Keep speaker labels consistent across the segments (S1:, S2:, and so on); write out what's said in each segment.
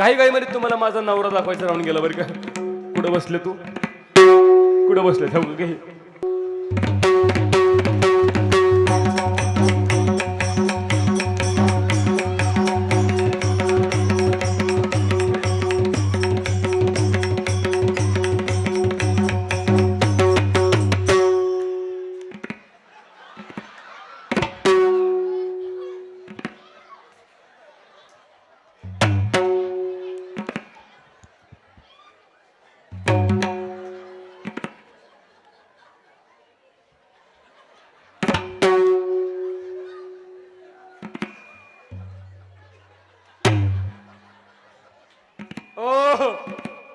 S1: घाई घाईमध्ये तुम्हाला माझा नवरा दाखवायचा राहून गेला बरं का. कुठं बसले तू? कुठं बसले? थांब घे.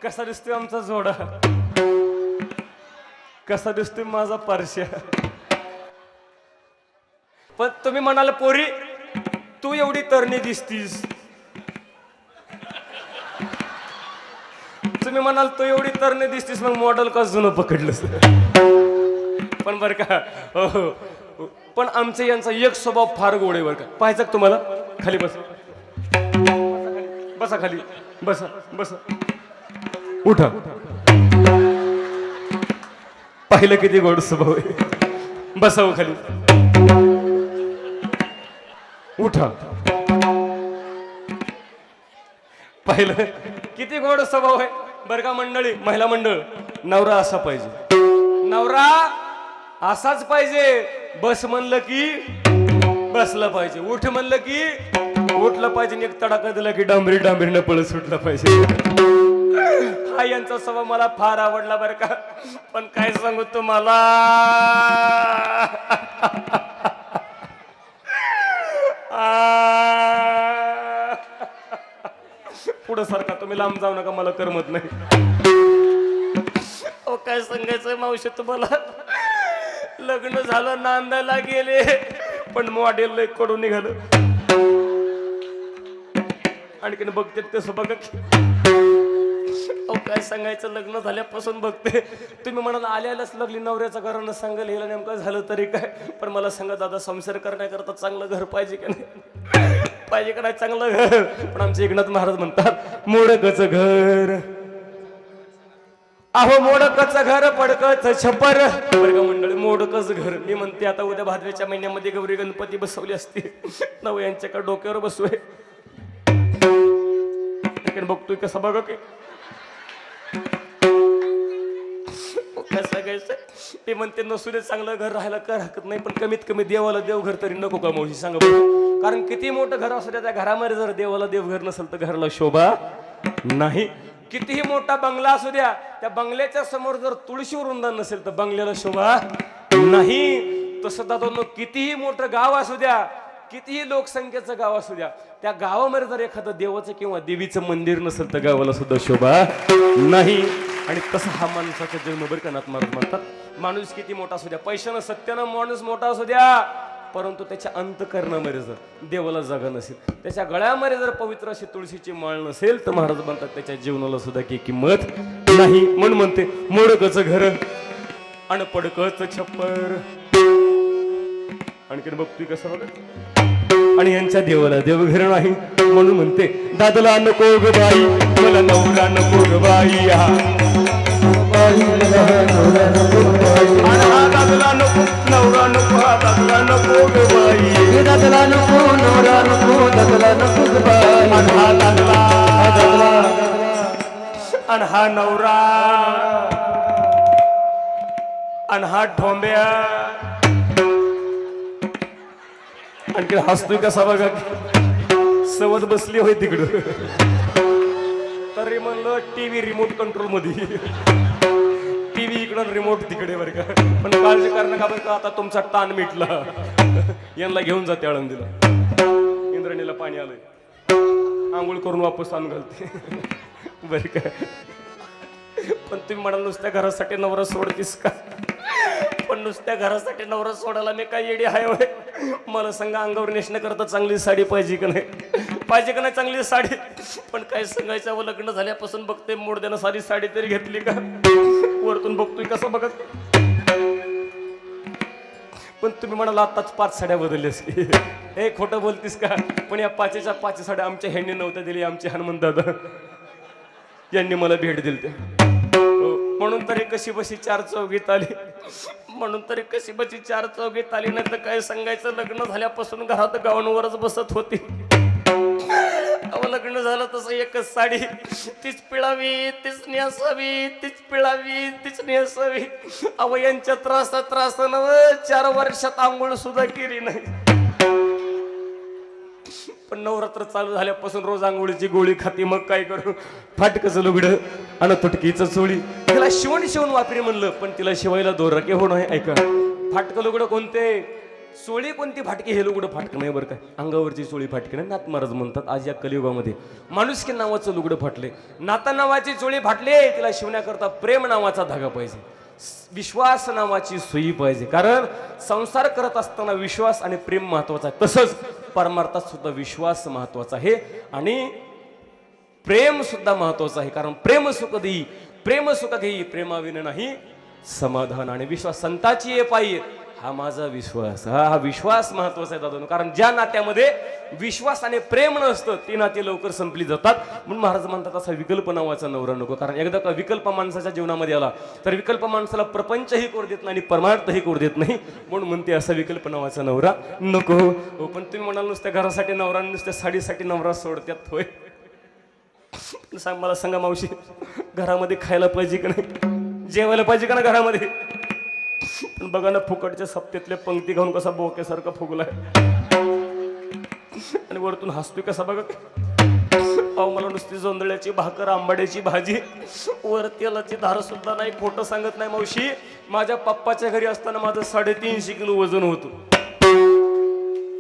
S1: कसा दिसतोय आमचा जोडा? कसा दिसतोय माझा पारश्या पण तुम्ही म्हणाल पोरी तू एवढी तरणी दिसतीस. तुम्ही म्हणाल तू एवढी तरणी दिसतीस मग मॉडेल का जुनं पकडलं पण बरं का हो हो. पण आमचे यांचा एक स्वभाव फार गोड आहे बरं का. पाहायचं तुम्हाला? खाली बस. बसा खाली. बसा बसा. उठ. पाहिलं किती गोड स्वभाव आहे. बसाव खाली. उठा. पाहिलं किती गोड स्वभाव आहे. बर का मंडळी महिला मंडळ नवरा असा पाहिजे. नवरा असाच पाहिजे. बस म्हणलं की बसलं पाहिजे. उठ म्हणलं की उठलं पाहिजे एक तडाखा दिला की डांबरी डांबरीनं पळत सुटलं पाहिजे. हा यांचा स्वभाव मला फार आवडला बरं का. पण काय सांगू तुम्हाला? पुढं सारखा तुम्ही लांब जाऊ नका मला करमत नाही. अहो काय सांगायचं मावशी तुम्हाला? लग्न झालं नांदायला गेले पण मॉडेल लयकडून निघालं. आणखीन बघते तसं बघा अहो काय सांगायचं? लग्न झाल्यापासून बघते. तुम्ही म्हणाला आल्यालाच लागली नवऱ्याचं घरानं सांगेल हिला नेमकं झालं तरी काय? पण मला सांगा दादा संसार करण्याकरता चांगलं घर पाहिजे का नाही? पाहिजे का नाही चांगलं घर? पण आमचे एकनाथ महाराज म्हणतात मोडकच घर. अहो मोडकच घर पडकच छपर. वर्ग मंडळी मोडकच घर. मी म्हणते आता उद्या भादव्याच्या महिन्यामध्ये गौरी गणपती बसवली असती. नव यांच्याकडे डोक्यावर बसूय बघतोय कसं बघा की. काय सांगायचं ते म्हणते नसू दे चांगलं घर राहायला काय हरकत नाही पण कमीत कमी देवाला देवघर तरी नको का मावशी? सांगा कारण किती मोठं घर असू द्या त्या घरामध्ये जर देवाला देवघर नसेल तर घराला शोभा नाही. कितीही मोठा बंगला असू द्या त्या बंगल्याच्या समोर जर तुळशी वृंदन नसेल तर बंगल्याला शोभा नाही. तसं दादा कितीही मोठं गाव असू द्या कितीही लोकसंख्येचं गाव असू द्या त्या गावामध्ये जर एखादं देवाचं किंवा देवीचं मंदिर नसेल तर गावाला सुद्धा शोभा नाही. आणि तसा हा माणसाचा जन्म बरं का म्हणतात माणूस किती मोठा असू द्या पैशानं सत्यानं माणूस मोठा असू द्या परंतु त्याच्या अंतकरणामध्ये जर देवाला जागा नसेल त्याच्या गळ्यामध्ये जर पवित्र अशी तुळशीची माळ नसेल तर महाराज म्हणतात त्याच्या जीवनाला सुद्धा की किंमत नाही. म्हणून म्हणते मोडकच घर अनपडकच छप्पर. आणखीन बघतोय कसं बघा आणि यांच्या देवाला देवघर नाही म्हणून म्हणते दादला नको ग बाई मला नवरा नको ग बाई हा आणि दादला नको नवरा नको हा दादला नको ग बाई.
S2: दादला नको नवरा नको दादला नको ग बाई.
S1: आणि दादला. आणि हा नवरा. आणि हा ठोंब्या आणखी हसतोय कसा बघा सवत बसली होय तिकडं. तरी म्हणलं टीव्ही रिमोट कंट्रोलमध्ये टीव्ही इकडं रिमोट तिकडे बरं का. पण काळजी करणं का बरं का? आता तुमचा ताण मिटला. यांना घेऊन जाते आळंदीला. इंद्रणीला पाणी आलंय. आंघोळ करून वापस आणून घालते. बरं का? पण तुम्ही म्हणाल नुसत्या घरासाठी नवरा सोडतीस का? नुसत्या घरासाठी नवरा सोडायला मी काय येडी आहे होय? मला सांगा अंगावर नेसण्या करता चांगली साडी पाहिजे का नाही? पाहिजे का नाही चांगली साडी? पण काय सांगायचं व लग्न झाल्यापासून बघते मोडद्यानं सारी साडी तरी घेतली का? वरतून बघतोय कसं बघत? पण तुम्ही म्हणाला आताच पाच साड्या बदलल्यास की. हे खोटं बोलतीस का? पण या पाचच्या पाच साड्या आमच्या ह्यांनी नव्हत्या दिली आमचे हनुमान दादा यांनी मला भेट दिली. ते म्हणून तरी कशी बशी चार चौघीत आली म्हणून तरी कशी बशी चार चौघीत आली नाही तर काय सांगायचं? लग्न झाल्यापासून घरात गावांवरच बसत होती. अहो लग्न झालं तसं एकच साडी. तीच पिळावी तीच नेसावी तीच पिळावी तीच नेसावी अहो यांच्या त्रास त्रास चार वर्षात आंघोळ सुद्धा केली नाही. पण नवरात्र चालू झाल्यापासून रोज आंघोळीची गोळी खाती मग काय करू? फाटकचं लुगडं आणि तुटकीचं चोळी तिला शिवण शिवण वापरी म्हणलं पण तिला शिवायला दोरके हो नाही ऐका. फाटकं लुगडं कोणते? चोळी कोणती फाटकी? हे लुगडं फाटकं नाही बरं काय अंगावरची चोळी फाटकी नाही नाथ महाराज म्हणतात आज या कलियुगामध्ये माणुसकी नावाचं लुगडं फाटले. नाता नावाची चोळी फाटले तिला शिवण्याकरता प्रेम नावाचा धागा पाहिजे. विश्वास नावाची सोयी पाहिजे. कारण संसार करत असताना विश्वास आणि प्रेम महत्त्वाचा आहे. तसंच परमार्थात सुद्धा विश्वास महत्त्वाचा आहे आणि प्रेम सुद्धा महत्वाचं आहे. कारण प्रेम सुख देई प्रेम सुख घेई प्रेमाविन नाही समाधान. आणि विश्वास संताची ये पायी. हा माझा विश्वास हा हा विश्वास महत्त्वाचा आहे दादा कारण ज्या नात्यामध्ये विश्वास आणि प्रेम नसतं ती नाती लवकर संपली जातात. म्हणून महाराज म्हणतात असा विकल्प नावाचा नवरा नको. कारण एकदा का विकल्प माणसाच्या जीवनामध्ये आला तर विकल्प माणसाला प्रपंचही करू देत नाही आणि परमार्थही करू देत नाही. म्हणून म्हणते असा विकल्प नावाचा नवरा नको. हो, पण तुम्ही म्हणाल नुसत्या घरासाठी नवरा नुसत्या साडीसाठी नवरा सोडत्यात होय. सांग मला सांगा मावशी घरामध्ये खायला पाहिजे का नाही? जेवायला पाहिजे का ना घरामध्ये? पण बघा ना फुकटच्या सप्तेतले पंक्ती घालून कसा बोक्यासारखा फुगलाय. आणि वरतून हसतोय कसा बघा. अहो मला नुसती जोंधळ्याची भाकर आंबाड्याची भाजी वर तेलाची धार सुद्धा नाही खोटं सांगत नाही मावशी. माझ्या पप्पाच्या घरी असताना माझं साडेतीनशे किलो वजन होतं.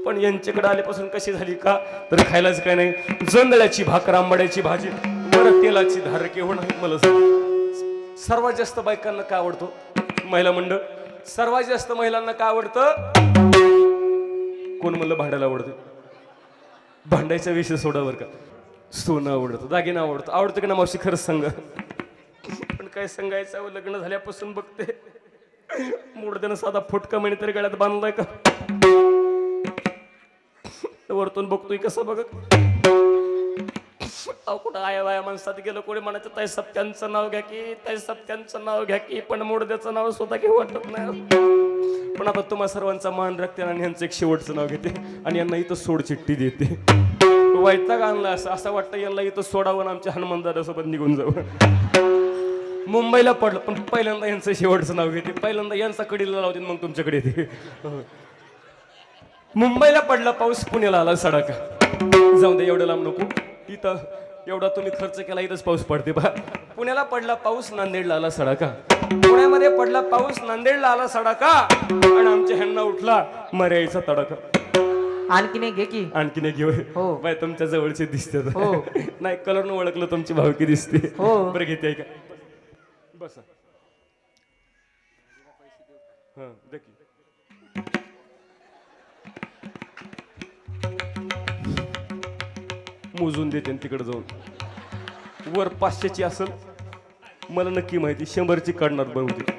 S1: पण यांच्याकडे आल्यापासून कशी झाली का? तर खायलाच काय नाही. जोंधळ्याची भाकर आंबाड्याची भाजी वर तेलाची धार केव्हा नाही मला सर्वात जास्त बायकांना काय आवडतो? महिला मंडळ? सर्वात जास्त महिलांना काय आवडतं? कोण म्हणलं भांडायला आवडतं? भांडायचा विषय सोडावर का. सोनं आवडतं दागिना आवडतं. आवडतं की ना मावशी? खरंच सांगा. पण काय सांगायचं लग्न झाल्यापासून बघते. मोडद्यानं साधा फुटका म्हणे तरी गळ्यात बांधलाय का? वरतून बघतोय कसं बघ. अहो कुठं आया वाया माणसात गेलं कोणी म्हणायचं ताई सत्यांचं नाव घ्या की ताई सत्यांचं नाव घ्या की पण मोडद्याचं नाव स्वतः घेऊ वाटत नाही. पण आता तुम्हा सर्वांचा मान राखते आणि यांचं एक शेवटचं नाव घेते आणि यांना इथं सोड चिठ्ठी देते. वैताग आणला असं असं वाटतं यांना इथं सोडावं आणि आमच्या हनुमान दादासोबत निघून जावं. मुंबईला पडलं पण पहिल्यांदा यांचं शेवटचं नाव घेते. पहिल्यांदा यांचा कडीला लावते मग तुमच्याकडे येते. मुंबईला पडला पाऊस पुण्याला आला सडक जाऊन दे एवढं लांब नको. इथं एवढा तुम्ही खर्च केला इथंच पाऊस पडते बा. पुण्याला पडला पाऊस नांदेडला आला सडाका. पुण्यामध्ये पडला पाऊस नांदेडला आला सडाका. आणि आमच्या ह्यांना उठला मर्याईचा तडाका
S3: आणखी नाही घे की.
S1: आणखीन एक घेऊ
S3: हो.
S1: बाय तुमच्या जवळचे दिसते
S3: हो.
S1: नाही कलर ओळखलं तुमची भावकी दिसते.
S3: हो.
S1: बरं घेते का बसा. हा दे मोजून देते न तिकडे जाऊन. वर पाचशेची असेल मला नक्की माहिती शंभरची काढणार बहुतेक.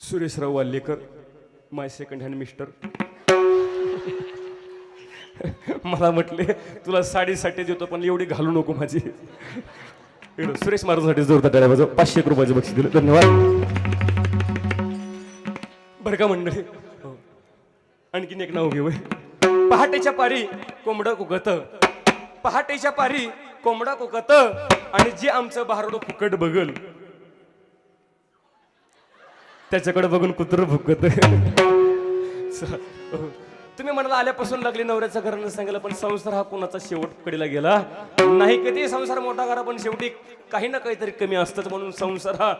S1: Sureshrao Wallekar my second hand mister मला म्हटले तुला साडीसाठी देतो पण एवढी घालू नको माझी. इकडं सुरेश महाराजांसाठी जोरदार टाळ्या वाजव पाचशे एक रुपयाचं बक्षीस दिलं धन्यवाद बरं का मंडळी हो. आणखीन एक नाव घेऊ पहाटेच्या पारी कोंबडं कुकत पहाटेच्या पारी कोंबडा कुकत आणि जे आमचं बहारडं फुकट बघल त्याच्याकडे बघून कुत्र फुकत तुम्ही म्हणाला आल्यापासून लागली नवऱ्याचं घरानं सांगितलं पण संसार हा कोणाचा शेवट कडीला गेला? नाही कधी संसार मोठा करा पण शेवटी काही ना काहीतरी कमी असतंच म्हणून संसार हा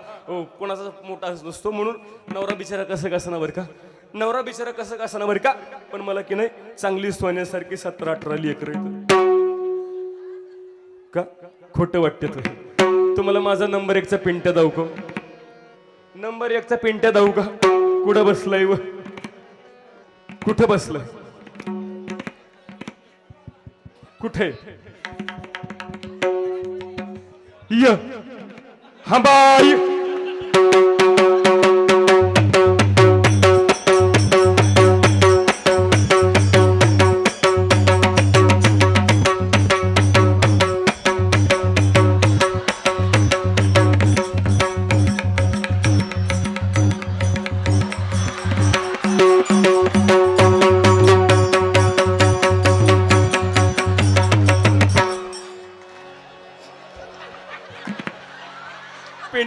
S1: कोणाचा मोठा नसतो म्हणून नवरा बिचारा कसं कसं ना बरं का? नवरा बिचारा कसं कसं ना बरं का? पण मला की नाही चांगली सोन्यासारखी सतरा अठरा लेकर का? खोटं वाटते तुला तुम्हाला माझा नंबर एकचा पिंट्या दाऊ का? नंबर एकचा पिंट्या दाऊ का? कुठं बसलाय व? कुठे बसलं? कुठे? य. हा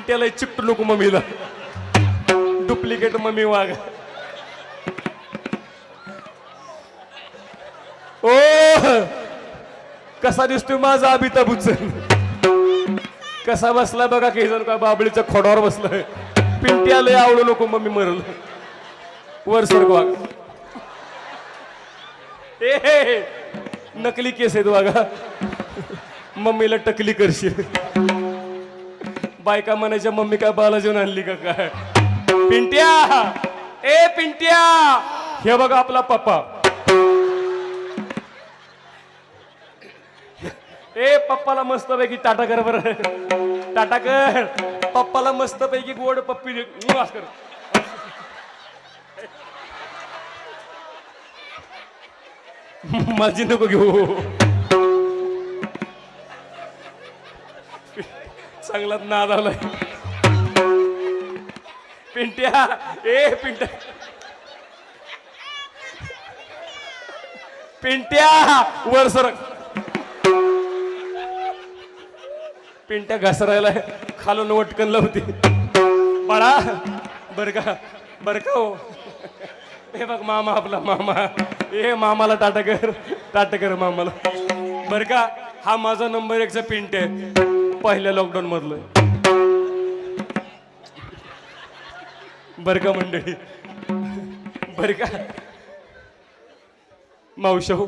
S1: बाय पेंट्याला चिपटू नको मम्मीला. डुप्लिकेट मम्मी वाघ ओ! कसा दिसतोय माझा अमिताभ बच्चन? कसा बसला बघा काही जण का बाबळीच्या खोडावर बसलाय. पिंट्याला आवडू नको मम्मी मरल. वर सर्ग वाघ. ए हे, नकली केस आहेत वागा मम्मीला टकली करशील. बायका म्हणायच्या मम्मी काय बालाजीवन आणली का काय? पिंट्या ए पिंट्या हे बघा आपला पप्पा. ए पप्पाला मस्त पैकी टाटा कर बर. टाटा कर पप्पाला मस्त पैकी गोड पप्पी कर. माझी नको घेऊ. चांगलाच नाद आलाय. पिंट्या ए पिंट्या. पिंट्या वर सरक पिंट्या घसरायला खालून वटकन लावती. बाळा बर का बर का हो. हे बघ मामा आपला मामा. ए मामाला टाटा कर टाटा कर मामाला. बर का हा माझा नंबर एकचा पिंट आहे. पहिल्या लॉकडाऊन मधलं. बर का मंडळी? बर का? हो,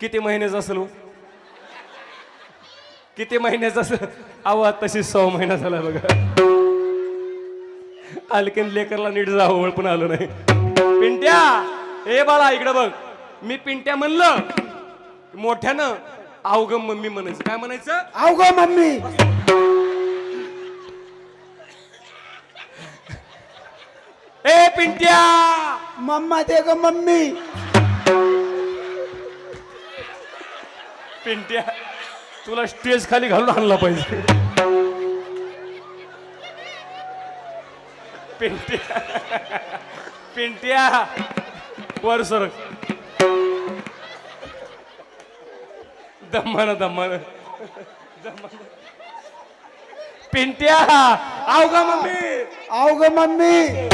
S1: किती महिन्याचं असेल हो? किती महिन्याचा असेल आवाज तशी सहा महिना झाला बघा. अलकेन लेकरला नीट जावळ पण आलं नाही. पिंट्या! ए बाळा इकडे बघ. मी पिंट्या म्हणलं. मोठ्यानं अवगम मम्मी म्हणायचं. काय म्हणायचं?
S2: आव ग मम्मी.
S1: ए पिंट्या!
S2: मम्मा दे ग मम्मी.
S1: पिंट्या तुला स्टेज खाली घालून आणला पाहिजे. पिंट्या पिंट्या वर सर दम्मान दम्मान पिंट्या आव का मम्मी.
S2: आव ग मम्मी.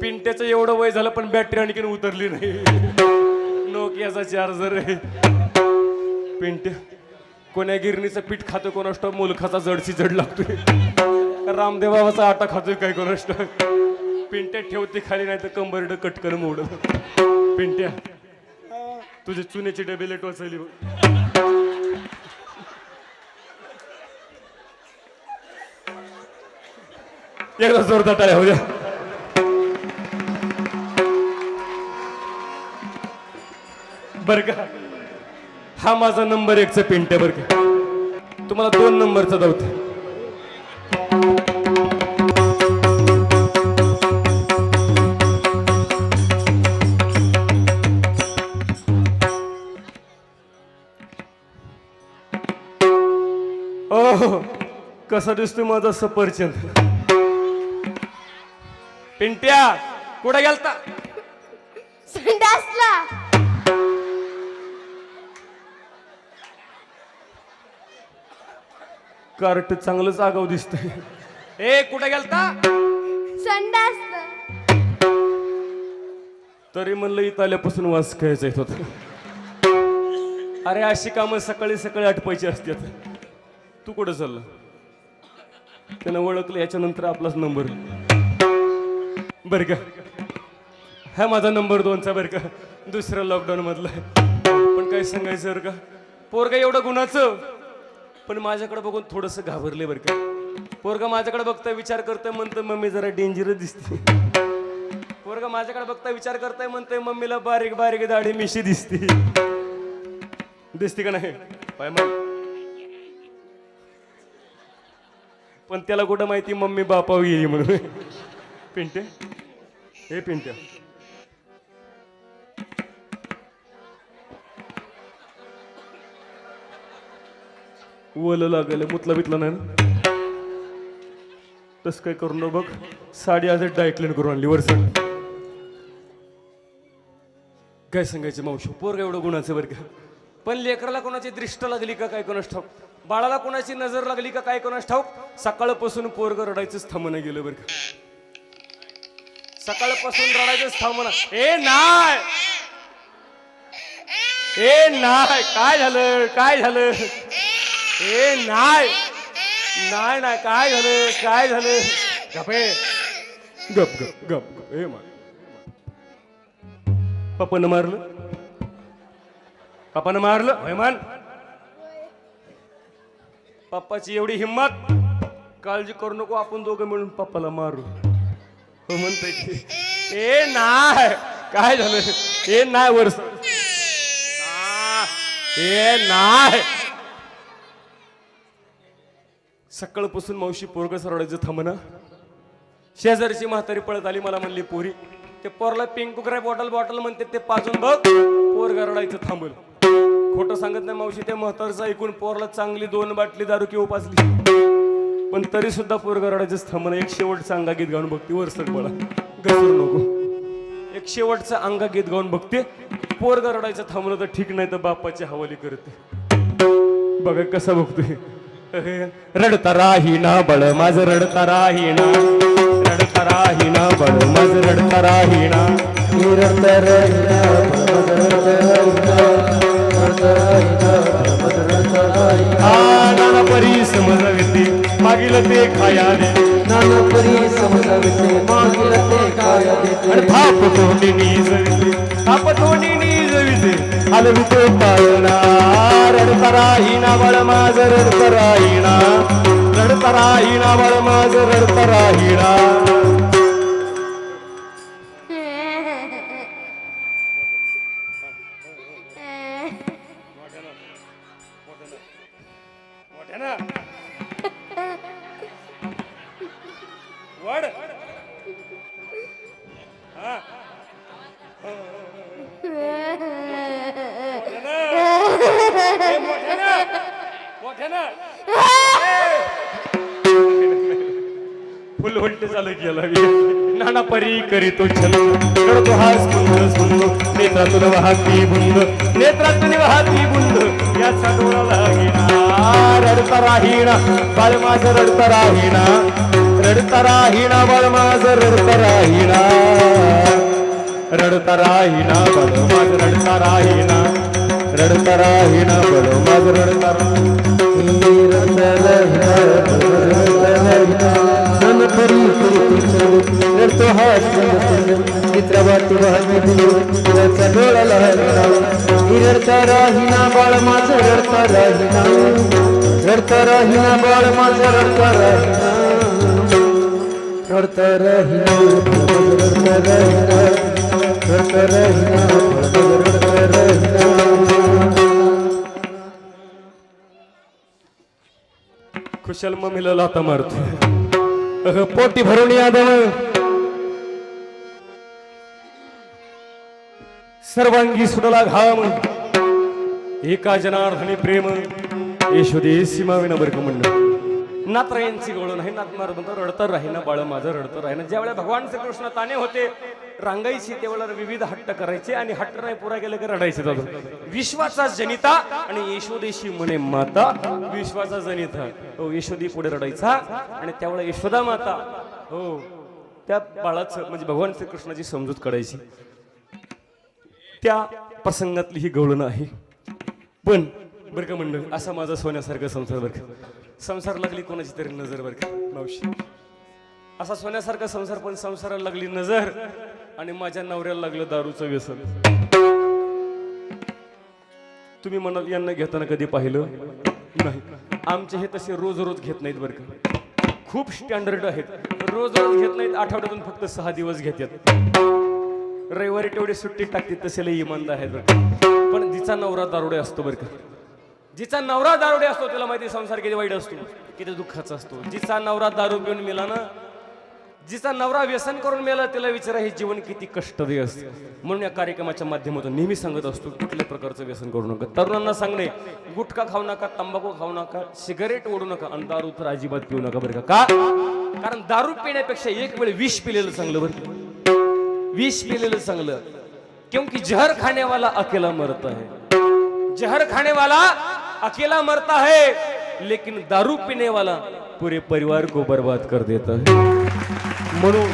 S1: पिंट्याचं एवढं वय झालं पण बॅटरी आणखीन उतरली नाही. नोकियाचा चार्जर आहे. पिंट्या कोण्या गिरणीचं पीठ खातो कोणाष्ट मुलखाचा जडशी जड लागतोय. रामदेव बाबाचा आटा खातोय काय कोणाष्ट पिंट्या ठेवते खाली नाही तर कंबरड कटकन मोड. पिंट्या तुझे चुन्याची डबे लेट वाचली एकदा जोरदार टाळ्या हो द्या. बर का? हा माझा नंबर एकचा पेंट आहे बर का? तुम्हाला दोन नंबरचा धावते कसा दिसतोय माझा सफरचंद? पिंट्या कुठे गेलता?
S4: संडासला
S1: कार्ट चांगलंच आगाव दिसतंय. ए कुठे गेलता?
S4: संडासला
S1: तरी म्हणलं इथं आल्यापासून वास खेळायचा येत होता अरे अशी कामं सकाळी सकाळी आटपायची असतात. तू कुठं चालला? त्यानं ओळखलं याच्यानंतर आपलाच नंबर. बरं का. हा माझा नंबर दोनचा बरं का. दुसऱ्या लॉकडाऊन मधला. पण काय सांगायचं बरं का? पोरगा एवढं गुणाचं. पण माझ्याकडे बघून थोडंसं घाबरले बरं का. पोरगा माझ्याकडे बघता विचार करतोय म्हणतं मम्मी जरा डेंजरच दिसते. पोरगा माझ्याकडे बघता विचार करताय म्हणतोय मम्मीला बारीक बारीक दाढी मिशी दिसते. दिसते का नाही? पाय मग पण त्याला कुठं माहिती मम्मी बापाव येई म्हणून. पिंटे? हे पिंट्या वल लागलं मुतला बितला नाही ना? तस काय करू न बघ. साडी आज डायक्लेन करून आणली वरसण काय सांगायचं मावशी? पोरग एवढं गुणाचं बरं का? पण लेकराला कोणाची दृष्ट लागली का काय कोणास ठाऊक? बाळाला कोणाची नजर लागली का काय कोणास ठाऊक? सकाळपासून पोरग रडायचंच थांबणं गेलं बरं का? सकाळपासून रडायचंच थांबणं ए नाय. ए नाय. काय झालं? काय झालं? ए नाय. नाही नाही काय झालं? काय झालं? गप. गप गप गप गप. ए मा. पप्पानं मारलं? पप्पानं मारलं? होय मान. पप्पाची एवढी हिंमत. काळजी करू नको आपण दोघं मिळून पप्पाला मारू. हो म्हणतोय की ए नाय. काय झालं? ए नाय वर्ष ए नाय. सकाळपासून मावशी पोरग सरडायचं थांबना शेजारची म्हातारी पळत आली मला म्हणली पोरी ते पोरला पिंक कुकराय बॉटल बॉटल म्हणते ते पाजून बघ. पोर रडायचं थांबल खोटं सांगत नाही मावशी ते म्हातारचं ऐकून पोरला चांगली दोन बाटली दारू किंवा पाजली पण तरी सुद्धा पोरग रडायचंच थांबणं एक शेवटचं अंगा गीत गाऊन बघते वरसर बळा घसरू नको. एक शेवटचं अंगा गीत गाऊन बघते पोरगराडायचं थांबलं तर ठीक नाही तर बापाची हवाली करते. बघा कसा बघतोय. रडता राहीना बळ माझ रडता राहीना. रडता राहीना बळ माझ रडता राहीना.
S2: निरंतर राहिना, राहिना,
S1: परी मागील ते खाया दे
S2: नाना परी समजाविते, मागील ते काय देते.
S1: आणि थाप तोंडी नीजविते थाप तोंडी नीजविते. हलविते पाळणा रडता राहीना बळ माझ रडता राहीना रडता राहीना बळ माझ फुल उलट झालं नाना परी करीतो छंद. करतो हास बुंद सुंद. नेत्रातून वाहती बुंद. नेत्रातून वाहती बुंद. याचा डोळा लागिना. रडता राहिणा बाळ माझं रडता राहिणा रडता राहिणा बाळ माझं रडता राहिणा रडता राहिणा बाळ माझं रडता राहिणा रडता राहिणा बाळ माझं रडता
S2: राहिणा खुशल परी करीतो रडतो हात वाहने दिलो, डोळा राहिना बाळ रडता राहिना. रडता राहिना बाळ रडता राहिना. रडता राहिना रडता राहिना. रडता राहिना रडता राहिना.
S1: मारतो अगं, पोटी भरून यादव सर्वांगी सुडला घाम. एका जनार्थने प्रेम. यशोदे सीमा विना बरक म्हणणं नात्रायांची गोळ नाही नात मार म्हणतो रडतं राहीना बाळ माझं रडतं राहीना ज्यावेळेला भगवान श्रीकृष्ण ताने होते रांगायची त्यावेळेला विविध हट्ट करायचे आणि हट्ट नाही पुरा गेले की रडायचे दादू विश्वाचा जनिता आणि यशोदेशी म्हणे माता विश्वाचा जनिता. हो यशोदी पुढे रडायचा आणि त्यावेळेला यशोदा माता हो त्या बाळाचं म्हणजे भगवान श्रीकृष्णाची समजूत काढायची. त्या प्रसंगातली ही गवळण आहे. पण बरं का मंडळ असा माझा सोन्यासारखा संसार बरं संसार लागली कोणाची तरी नजर बरं का मावशी? असा सोन्यासारखा संसार पण संसाराला लागली नजर आणि माझ्या नवऱ्याला लागलं दारूचं व्यसन. तुम्ही म्हणाल यांना घेताना कधी पाहिलं? नाही. आमचे हे तसे रोज रोज घेत नाहीत बरं का. खूप स्टँडर्ड आहेत. रोज रोज घेत नाहीत आठवड्यातून फक्त सहा दिवस घेतात. रविवारी तेवढी सुट्टी टाकते तसेला इमानदार आहेत बरं पण तिचा नवरा दारुडे असतो बरं का. जिचा नवरा दारुडे असतो त्याला माहिती आहे संसार किती वाईट असतो. किती दुःखाचा असतो. जिचा नवरा दारू पिऊन मेला ना जिचा नवरा व्यसन करून मेला त्याला विचारा हे जीवन किती कष्टदेय असते. म्हणून या कार्यक्रमाच्या माध्यमातून नेहमी सांगत असतो कुठल्या प्रकारचं व्यसन करू नका. तरुणांना सांगणे गुटखा खाऊ नका तंबाखू खाऊ नका सिगारेट ओढू नका आणि दारू तर अजिबात पिऊ नका बरं का. कारण दारू पिण्यापेक्षा एक वेळ विष पिलेलं चांगलं बरं? विष पिलेलं चांगलं. क्योंकि जहर खाने वाला अकेला मरता है जहर खाने वाला अकेला मरता है लेकिन दारू पीने वाला पूरे परिवार को बर्बाद कर देता है। म्हणून